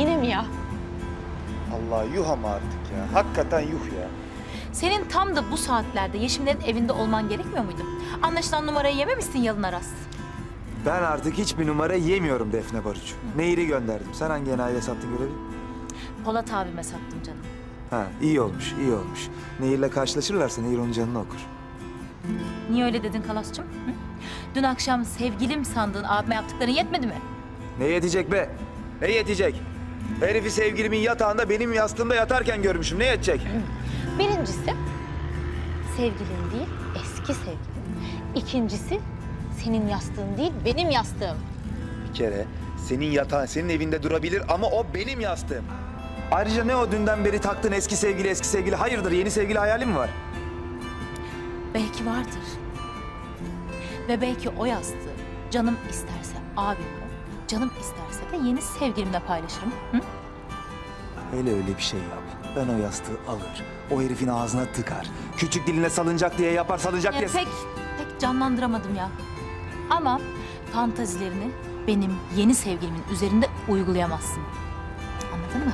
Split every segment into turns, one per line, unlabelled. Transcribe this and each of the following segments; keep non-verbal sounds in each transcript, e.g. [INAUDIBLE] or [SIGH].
Yine mi ya?
Allah yuh ama artık ya. Hakikaten yuh ya.
Senin tam da bu saatlerde Yeşimlerin evinde olman gerekmiyor muydu? Anlaşılan numarayı yememişsin Yalın Aras.
Ben artık hiçbir numara yemiyorum Defne Barut. Nehir'i gönderdim. Sen hangi enayiyle sattın görevi?
Polat abime sattım canım.
Ha iyi olmuş, iyi olmuş. Nehir'le karşılaşırlarsa Nehir onun canını okur.
Niye öyle dedin Kalas'cığım? Hı? Dün akşam sevgilim sandığın abime yaptıkların yetmedi mi?
Ne yetecek be? Ne yetecek? Herifi sevgilimin yatağında benim yastığımda yatarken görmüşüm. Ne yetecek?
Birincisi sevgilin değil eski sevgilin. İkincisi senin yastığın değil benim yastığım.
Bir kere senin yatağın senin evinde durabilir ama o benim yastığım. Ayrıca ne o dünden beri taktığın eski sevgili eski sevgili? Hayırdır yeni sevgili hayalin mi var?
Belki vardır. Ve belki o yastığı canım isterse abimle, canım isterse de yeni sevgilimle paylaşırım. Hı?
Hele öyle bir şey yap. Ben o yastığı alır. O herifin ağzına tıkar. Küçük diline salınacak diye yapar salınacak
Ya
diye...
pek, pek canlandıramadım ya. Ama fantazilerini benim yeni sevgilimin üzerinde uygulayamazsın. Anladın mı?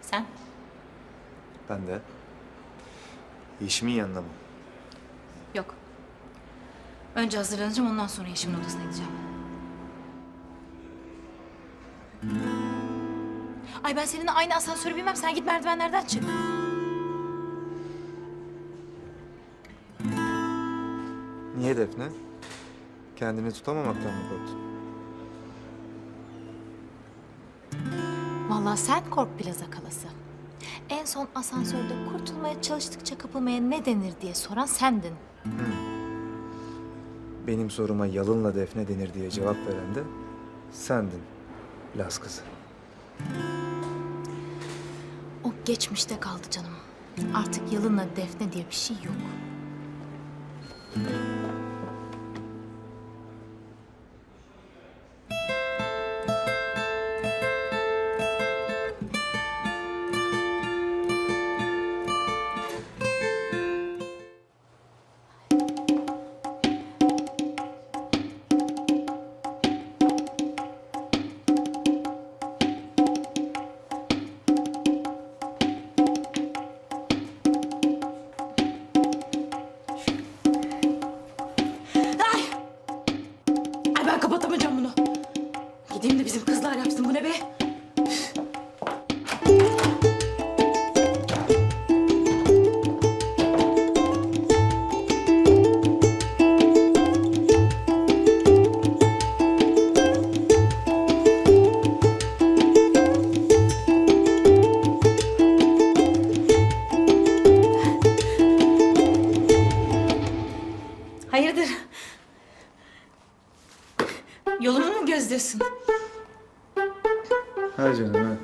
Sen?
Ben de. Yeşim'in yanına mı?
Yok. Önce hazırlanacağım ondan sonra Yeşim'in odasına gideceğim. Ay ben seninle aynı asansörü bilmem. Sen git merdivenlerden çık.
Niye Defne? Kendini tutamamaktan mı korktun?
Vallahi sen kork plaza kalası. En son asansörde kurtulmaya çalıştıkça kapılmaya ne denir diye soran sendin.
Benim soruma yalınla Defne denir diye cevap veren de sendin. Las kızı.
O geçmişte kaldı canım. Artık yalınla defne diye bir şey yok. Yolumu mu gözlüyorsun?
Ha canım ha.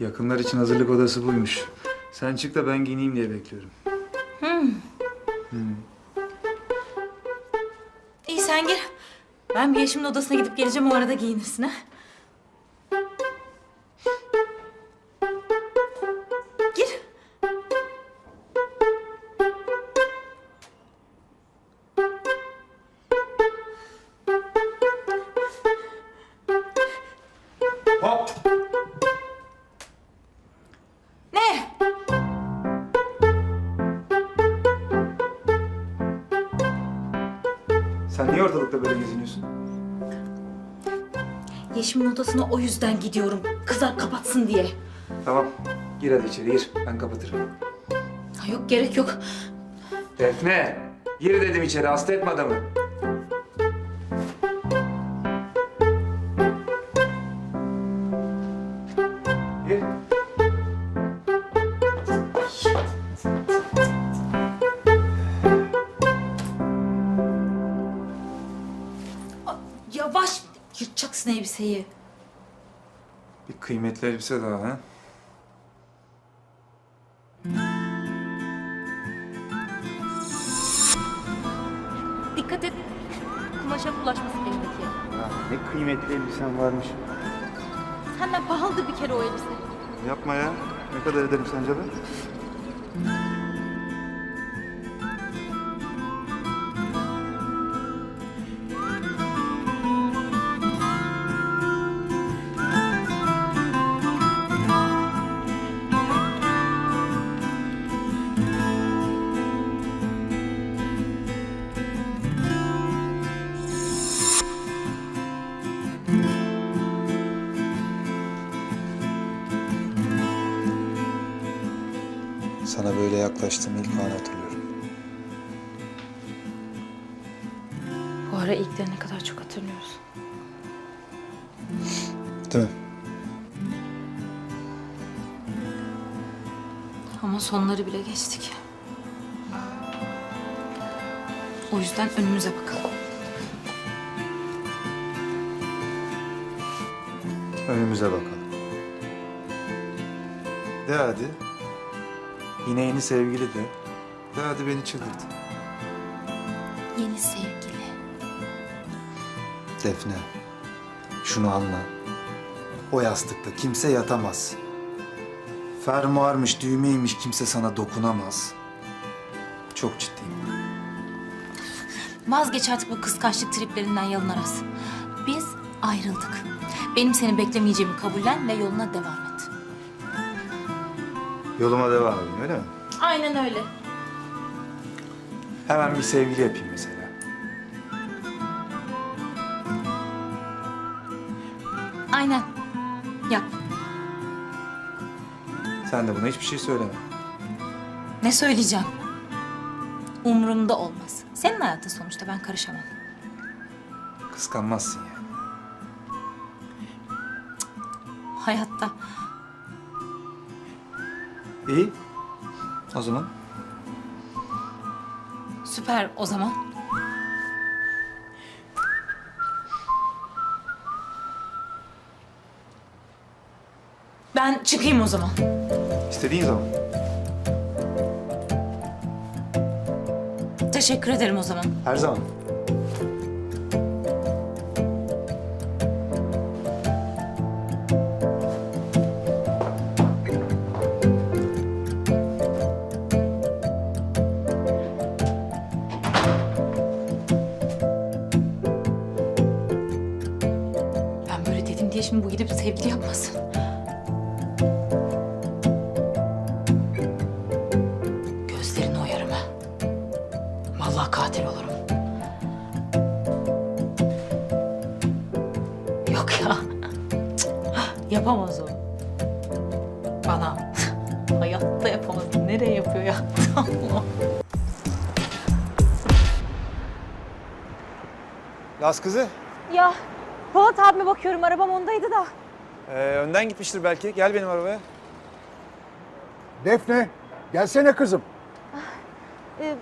Yakınlar için hazırlık odası buymuş. Sen çık da ben giyineyim diye bekliyorum.
İyi sen gir. Ben bir Yeşim'in odasına gidip geleceğim o arada giyinirsin ha.
Sen niye ortalıkta böyle geziniyorsun?
Yeşim'in odasına o yüzden gidiyorum. Kızlar kapatsın diye.
Tamam. Gir hadi içeri gir. Ben kapatırım.
Ha, yok gerek yok.
Defne. Gir dedim içeri. Hasta etme adamı.
Elbiseyi.
Bir kıymetli elbise daha ha.
Dikkat et. Kumaşa bulaşmasın elindeki.
ne kıymetli elbisen varmış.
Senden pahalıdır bir kere o elbise.
Yapma ya. Ne kadar ederim sence de?
Yaklaştığım ilk anı hatırlıyorum.
Bu ara ilkleri ne kadar çok hatırlıyoruz.
Değil mi?
Ama sonları bile geçtik. O yüzden önümüze bakalım.
Önümüze bakalım. De hadi. Yine yeni sevgili de. De hadi beni çıldırt.
Yeni sevgili.
Defne. Şunu anla. O yastıkta kimse yatamaz. Fermuarmış, düğmeymiş kimse sana dokunamaz. Çok ciddiyim.
Vazgeç artık bu kıskançlık triplerinden yalın aras. Biz ayrıldık. Benim seni beklemeyeceğimi kabullen ve yoluna devam et.
Yoluma devam edeyim öyle mi?
Aynen öyle.
Hemen bir sevgili yapayım mesela.
Aynen. Yap.
Sen de buna hiçbir şey söyleme.
Ne söyleyeceğim? Umurumda olmaz. Senin hayatın sonuçta ben karışamam.
Kıskanmazsın yani.
Hayatta.
İyi. O zaman
Süper o zaman. Ben çıkayım o zaman.
istediğin zaman.
Teşekkür ederim o zaman.
Her zaman.
Yok ya. [LAUGHS] Yapamaz o. Bana. [LAUGHS] Hayatta yapamaz. Nereye yapıyor ya? [LAUGHS]
Laz kızı.
Ya Polat abime bakıyorum arabam ondaydı da.
Ee, önden gitmiştir belki. Gel benim arabaya.
Defne, gelsene kızım.
Ee,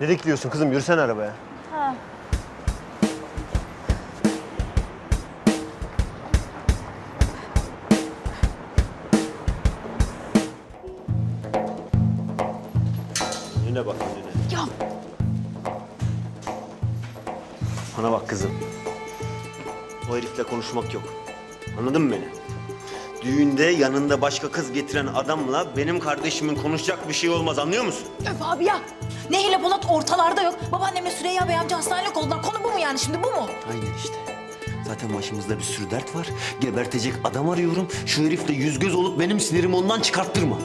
Ne bekliyorsun kızım? Yürüsene arabaya. Önüne bak önüne.
ya
Bana bak kızım. O herifle konuşmak yok. Anladın mı beni? Düğünde yanında başka kız getiren adamla benim kardeşimin konuşacak bir şey olmaz anlıyor musun?
öf abi ya. Nehle Polat ortalarda yok. Babaannemle Süreyya Bey amca hastanelik oldular. Konu bu mu yani şimdi bu mu?
Aynen işte. Zaten başımızda bir sürü dert var. Gebertecek adam arıyorum. Şu herifle yüz göz olup benim sinirimi ondan çıkarttırma.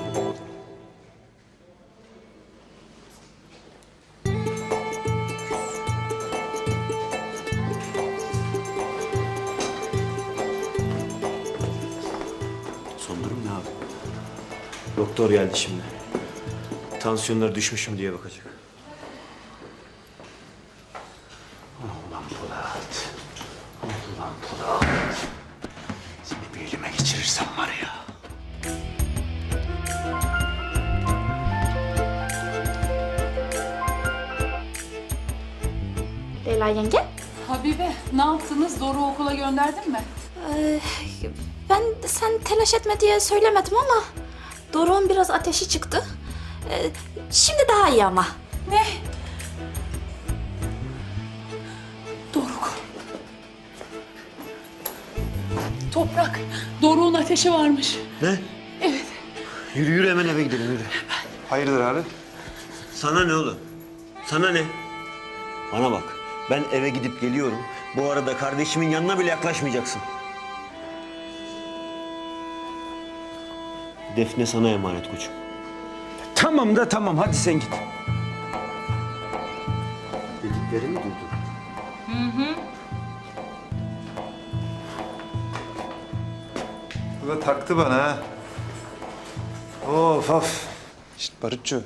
Doktor geldi şimdi. Tansiyonları düşmüş mü diye bakacak. Ulan Polat. Ulan Polat. Seni bir elime geçirirsem var ya.
Leyla yenge.
Habibe ne yaptınız? Doğru okula gönderdin mi?
Ee, ben sen telaş etme diye söylemedim ama Doruk'un biraz ateşi çıktı. Ee, şimdi daha iyi ama.
Ne? Doruk. Toprak. Doruk'un ateşi varmış.
Ne?
Evet.
Yürü yürü hemen eve gidelim yürü.
Hayırdır abi?
Sana ne oğlum? Sana ne? Bana bak. Ben eve gidip geliyorum. Bu arada kardeşimin yanına bile yaklaşmayacaksın. Defne sana emanet koçum.
Tamam da tamam hadi sen git.
Dediklerimi duydun.
Bu da taktı bana ha. Of of. Şşt Barutçu.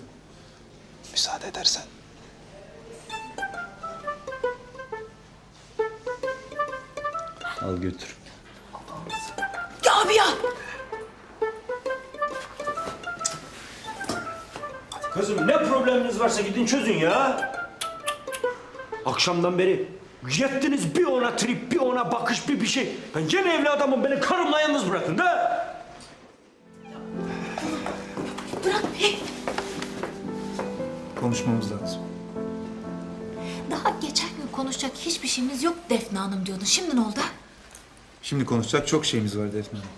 Müsaade edersen.
Al götür.
Ya
Kızım ne probleminiz varsa gidin çözün ya. Akşamdan beri yettiniz bir ona trip, bir ona bakış, bir bir şey. Ben gene evli adamım, beni karımla yalnız bırakın da.
Bırak be.
Konuşmamız lazım.
Daha geçen gün konuşacak hiçbir şeyimiz yok Defne Hanım diyordun. Şimdi ne oldu?
Şimdi konuşacak çok şeyimiz var Defne Hanım.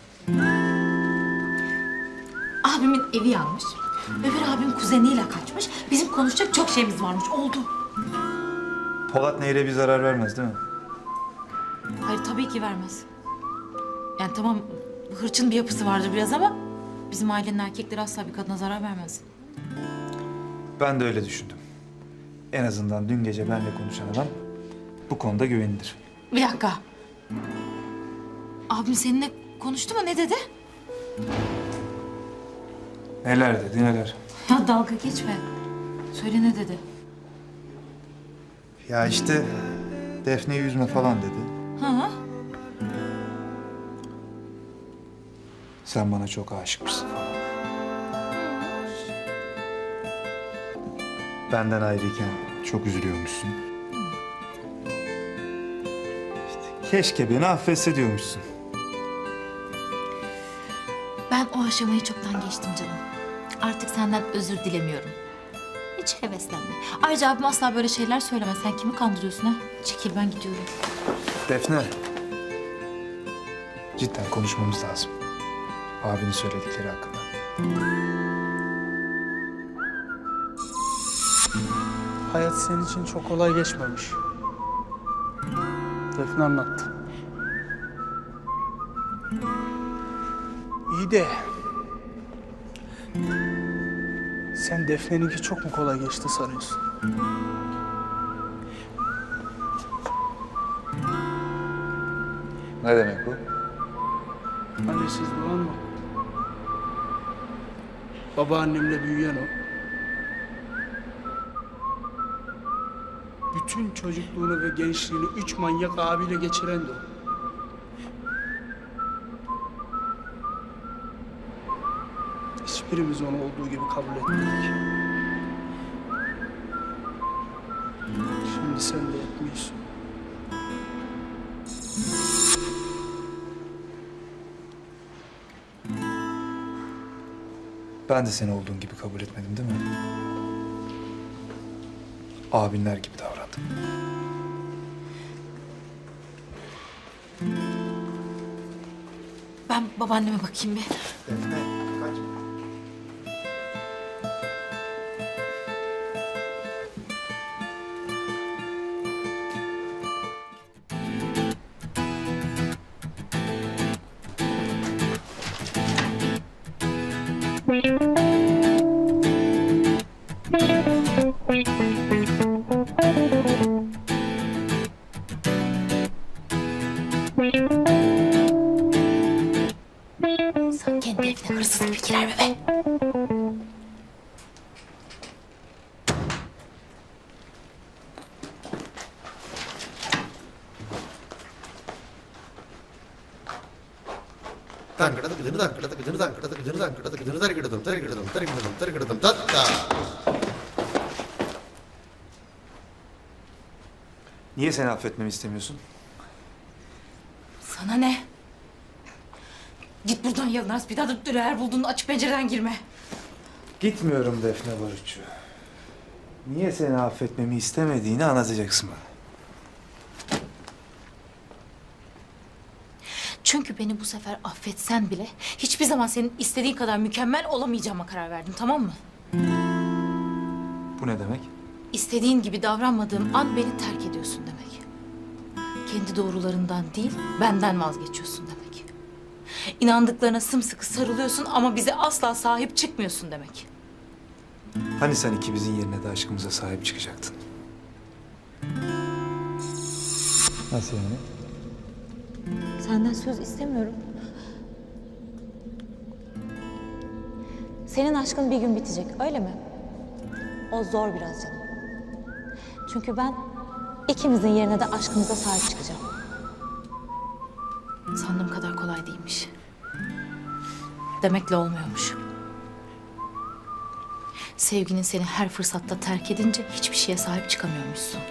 Abimin evi yanmış. Öbür abim kuzeniyle kaçmış. Bizim konuşacak çok şeyimiz varmış. Oldu.
Polat Nehir'e bir zarar vermez değil mi?
Hayır tabii ki vermez. Yani tamam hırçın bir yapısı vardır biraz ama bizim ailenin erkekleri asla bir kadına zarar vermez.
Ben de öyle düşündüm. En azından dün gece benimle konuşan adam bu konuda güvenilir.
Bir dakika. Abim seninle konuştu mu ne dedi?
Neler dedi neler.
Ya dalga geçme. Söyle ne dedi?
Ya işte Defne'yi üzme falan dedi.
Ha?
Sen bana çok aşıkmışsın falan. Benden ayrıyken çok üzülüyormuşsun. İşte keşke beni affetse diyormuşsun.
Aşamayı çoktan geçtim canım. Artık senden özür dilemiyorum. Hiç heveslenme. Ayrıca abim asla böyle şeyler söylemez. Sen kimi kandırıyorsun ha? Çekil ben gidiyorum.
Defne. Cidden konuşmamız lazım. Abinin söyledikleri hakkında.
Hayat senin için çok kolay geçmemiş. Defne anlattı. İyi de... Sen Defne'ninki çok mu kolay geçti sanıyorsun?
Ne demek bu?
Annesiz doğan mı? Babaannemle büyüyen o. Bütün çocukluğunu ve gençliğini üç manyak abiyle geçiren de o. Hiçbirimiz onu olduğu gibi kabul etmedik. Şimdi sen de etmiyorsun.
Ben de seni olduğun gibi kabul etmedim değil mi? Abinler gibi davrandım.
Ben babaanneme bakayım bir.
Defne, kaçma. Niye seni affetmemi istemiyorsun?
Sana ne? Git buradan Yılmaz. Bir daha da eğer bulduğunu açık pencereden girme.
Gitmiyorum Defne Barutçu. Niye seni affetmemi istemediğini anlatacaksın bana.
Çünkü beni bu sefer affetsen bile hiçbir zaman senin istediğin kadar mükemmel olamayacağıma karar verdim tamam mı?
Bu ne demek?
İstediğin gibi davranmadığım an beni terk ediyorsun demek. Kendi doğrularından değil, benden vazgeçiyorsun demek. İnandıklarına sımsıkı sarılıyorsun ama bize asla sahip çıkmıyorsun demek.
Hani sen ikimizin yerine de aşkımıza sahip çıkacaktın? Nasıl yani?
Senden söz istemiyorum. Senin aşkın bir gün bitecek, öyle mi? O zor biraz canım. Çünkü ben ikimizin yerine de aşkımıza sahip çıkacağım.
Sandığım kadar kolay değilmiş. Demekle olmuyormuş. Sevginin seni her fırsatta terk edince hiçbir şeye sahip çıkamıyormuşsun.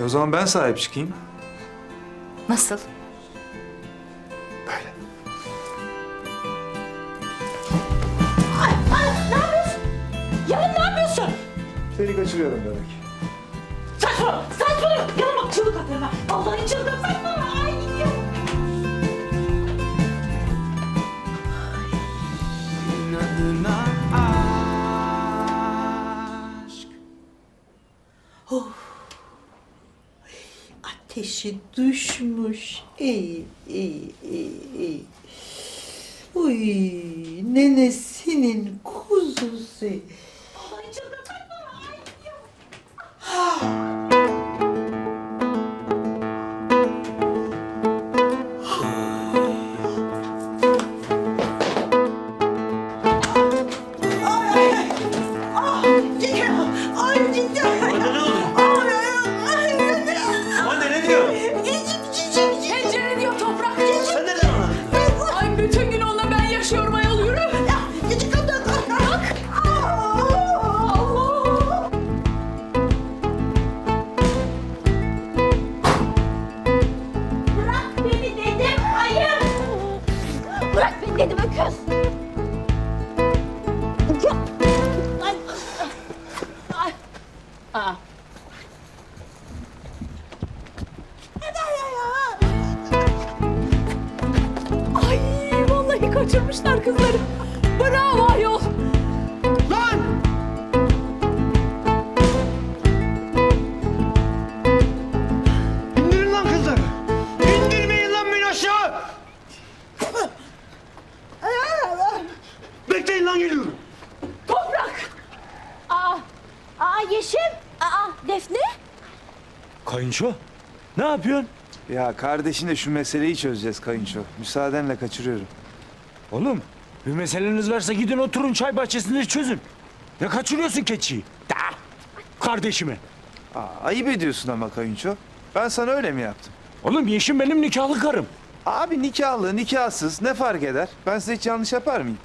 E o zaman ben sahip çıkayım.
Nasıl?
Böyle.
Yarın ne yapıyorsun?
Seni kaçırıyorum demek.
Saçma! Saçma! Yarın bak çığlık atarım ha. Vallahi çığlık saçma!
Ateşi düşmüş. İyi, iyi, iyi, iyi. Uy, nenesinin kuzusu. Ay
Bravo ayol.
İndirin lan kızları. İndirmeyin lan beni aşağı. Bekleyin lan geliyorum.
Aa. Aa Yeşim. Aa Defne.
Kayınço ne yapıyorsun?
Ya kardeşinle şu meseleyi çözeceğiz kayınço. Müsaadenle kaçırıyorum.
Oğlum bir meseleniz varsa gidin oturun çay bahçesinde çözün. Ne kaçırıyorsun keçiyi? Da. Kardeşimi.
Aa, ayıp ediyorsun ama kayınço. Ben sana öyle mi yaptım?
Oğlum Yeşim benim nikahlı karım.
Abi nikahlı, nikahsız ne fark eder? Ben size hiç yanlış yapar mıyım?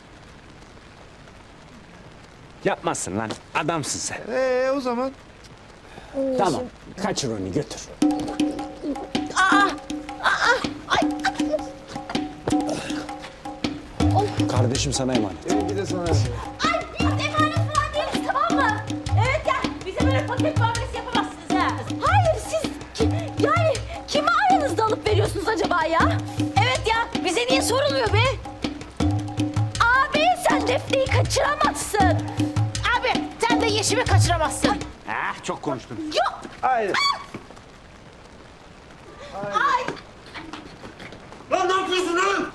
Yapmazsın lan adamsın sen.
Ee o zaman
Tamam kaçır onu götür. Kardeşim sana emanet.
bir de sana.
Ay biz emanet falan değiliz tamam mı? Evet ya bize böyle paket muamelesi yapamazsınız ha. Hayır siz ki, yani kimi aranızda alıp veriyorsunuz acaba ya? Evet ya bize niye sorulmuyor be? Abi sen Defne'yi kaçıramazsın. Abi sen de Yeşim'i kaçıramazsın.
Ah çok konuştun.
Yok.
Hayır.
Ay.
Lan ne yapıyorsun lan?